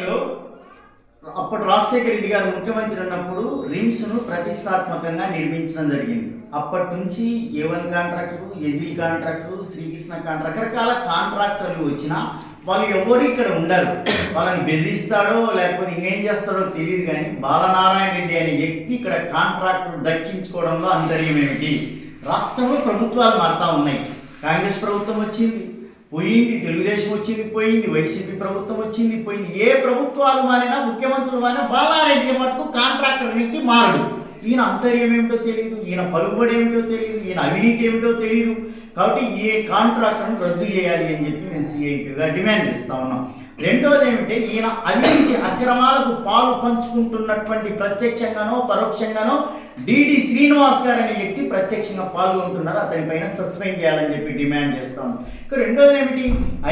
Hello. అప్పుడు రాజశేఖర రెడ్డి గారు ముఖ్యమంత్రి ఉన్నప్పుడు రిమ్స్ను ప్రతిష్టాత్మకంగా నిర్మించడం జరిగింది. అప్పటి నుంచి ఏవన్ వన్ కాంట్రాక్టులు ఎజిల్ కాంట్రాక్టులు శ్రీకృష్ణ కాంట్రాక్ట్ రకరకాల కాంట్రాక్టర్లు వచ్చినా వాళ్ళు ఎవరు ఇక్కడ ఉండరు. వాళ్ళని బెదిరిస్తాడో లేకపోతే ఇంకేం చేస్తాడో తెలియదు కానీ బాలనారాయణ రెడ్డి అనే వ్యక్తి ఇక్కడ కాంట్రాక్టు దక్కించుకోవడంలో అంతర్యం ఏమిటి? రాష్ట్రంలో ప్రభుత్వాలు మారుతా ఉన్నాయి. కాంగ్రెస్ ప్రభుత్వం వచ్చింది. పోయింది తెలుగుదేశం వచ్చింది పోయింది వైసీపీ ప్రభుత్వం వచ్చింది పోయింది. ఏ ప్రభుత్వాలు మారినా ముఖ్యమంత్రులు మారినా బాలారెడ్డి మటుకు కాంట్రాక్టర్ వ్యక్తి మారడు. ఈయన అంతర్యం ఏమిటో తెలియదు ఈయన పలుకుబడి ఏమిటో తెలియదు ఈయన అవినీతి ఏమిటో తెలియదు కాబట్టి ఏ కాంట్రాక్ట్ను రద్దు చేయాలి అని చెప్పి మేము సిఐటిగా డిమాండ్ చేస్తా ఉన్నాం. రెండోది ఏమిటంటే ఈయన అవినీతి అక్రమాలకు పాలు పంచుకుంటున్నటువంటి ప్రత్యక్షంగానో పరోక్షంగానో డిడి శ్రీనివాస్ గారు అనే వ్యక్తి ప్రత్యక్షంగా పాల్గొంటున్నారు. అతని పైన సస్పెండ్ చేయాలని చెప్పి డిమాండ్ చేస్తాం ఇక రెండోది ఏమిటి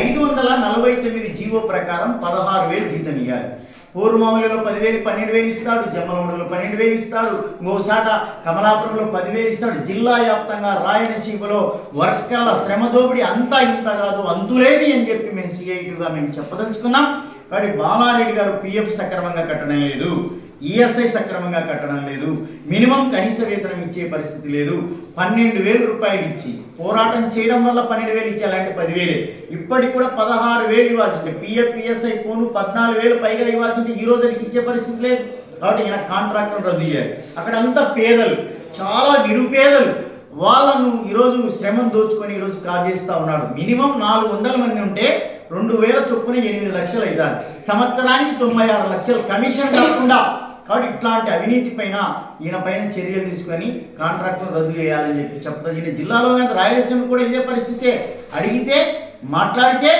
ఐదు వందల నలభై తొమ్మిది జీవో ప్రకారం పదహారు వేలు జీతం ఇవ్వాలి పూర్వమామూలులో పదివేలు పన్నెండు వేలు ఇస్తాడు జమ్మలమూడులో పన్నెండు వేలు ఇస్తాడు ఇంకోసాట కమలాపురంలో పదివేలు ఇస్తాడు. జిల్లా వ్యాప్తంగా రాయలసీమలో వర్కర్ల శ్రమ దోపిడీ అంతా ఇంత కాదు అంతులేని అని చెప్పి మేము సిఐటిగా మేము చెప్పదలుచుకున్నాం. కాబట్టి బాలారెడ్డి గారు పిఎఫ్ సక్రమంగా కట్టడం లేదు. ఈఎస్ఐ సక్రమంగా కట్టడం లేదు. మినిమం కనీస వేతనం ఇచ్చే పరిస్థితి లేదు. పన్నెండు వేలు రూపాయలు ఇచ్చి పోరాటం చేయడం వల్ల పన్నెండు వేలు ఇచ్చేలాంటి పదివేలే. ఇప్పటికి కూడా పదహారు వేలు ఇవ్వాల్సింటే పిఎఫ్ పిఎస్ఐ పోను పద్నాలుగు వేలు పైగా ఇవ్వాల్సింటే ఈ రోజుకి ఇచ్చే పరిస్థితి లేదు. కాబట్టి ఈయన కాంట్రాక్టర్ రద్దు చేయాలి. అక్కడ అంతా పేదలు. చాలా నిరుపేదలు. వాళ్ళను ఈరోజు శ్రమం దోచుకొని ఈరోజు కాజేస్తా ఉన్నాడు. మినిమం నాలుగు వందల మంది ఉంటే రెండు వేల చొప్పున ఎనిమిది లక్షలు అవుతారు సంవత్సరానికి తొంభై ఆరు లక్షలు కమిషన్ కాకుండా కాబట్టి ఇట్లాంటి అవినీతి పైన ఈయన పైన చర్యలు తీసుకొని కాంట్రాక్ట్ను రద్దు చేయాలని చెప్పి చెప్తారు ఈయన జిల్లాలో కానీ రాయలసీమ కూడా ఇదే పరిస్థితే. అడిగితే మాట్లాడితే